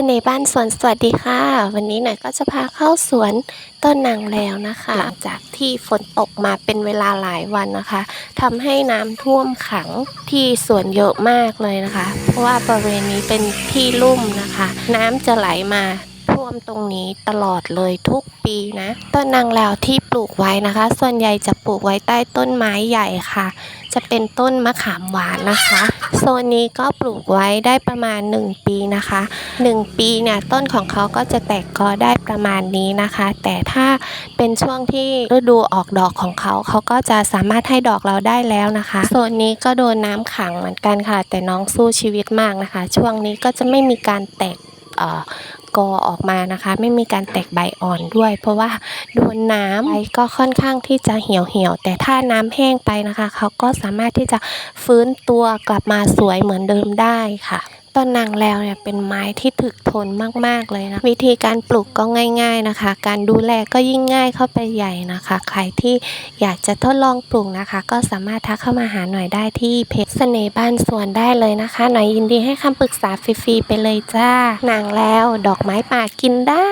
น่ห์บ้านสวนสวัสดีค่ะ วันนี้หน่อยก็จะพาเข้าสวนต้นนางแล้วนะคะ หลังจากที่ฝนตกมาเป็นเวลาหลายวันนะคะทำให้น้ำท่วมขังที่สวนเยอะมากเลยนะคะ เพราะว่าบริเวณนี้เป็นที่ลุ่มนะคะ น้ำจะไหลมาท่วมตรงนี้ตลอดเลยทุกปีนะต้นนางแล้วที่ปลูกไว้นะคะ ส่วนใหญ่จะปลูกไว้ใต้ต้นไม้ใหญ่ค่ะ จะเป็นต้นมะขามหวานนะคะ นนี้ก็ปลูกไว้ได้ประมาณ 1 ปีนะคะ 1 ปีเนี่ยต้นของเขาก็จะแตกกอได้ประมาณนี้นะคะ แต่ถ้าเป็นช่วงที่ฤดูออกดอกของเขาเขาก็จะสามารถให้ดอกเราได้แล้วนะคะโซนนี้ก็โดนน้ำขังเหมือนกันค่ะ แต่น้องสู้ชีวิตมากนะคะ ช่วงนี้ก็จะไม่มีการแตกอ่อ กอออกมานะคะ ไม่มีการแตกใบอ่อนด้วย เพราะว่าโดนน้ำใบก็ค่อนข้างที่จะเหี่ยวเหี่ยวๆแต่ถ้าน้ำแห้งไปนะคะ เขาก็สามารถที่จะฟื้นตัวกลับมาสวยเหมือนเดิมได้ค่ะ ต้นนางแล้วเนี่ยเป็นไม้ที่ถึกทนมากๆเลยนะ วิธีการปลูกก็ง่าย ๆนะคะ การดูแลก็ยิ่งง่ายเข้าไปใหญ่นะคะ ใครที่อยากจะทดลองปลูกนะคะ ก็สามารถทักเข้ามาหาหน่อยได้ที่เพจเสน่ห์บ้านสวนได้เลยนะคะ หน่อยยินดีให้คำปรึกษาฟรีๆไปเลยจ้านางแล้วดอกไม้ป่ากินได้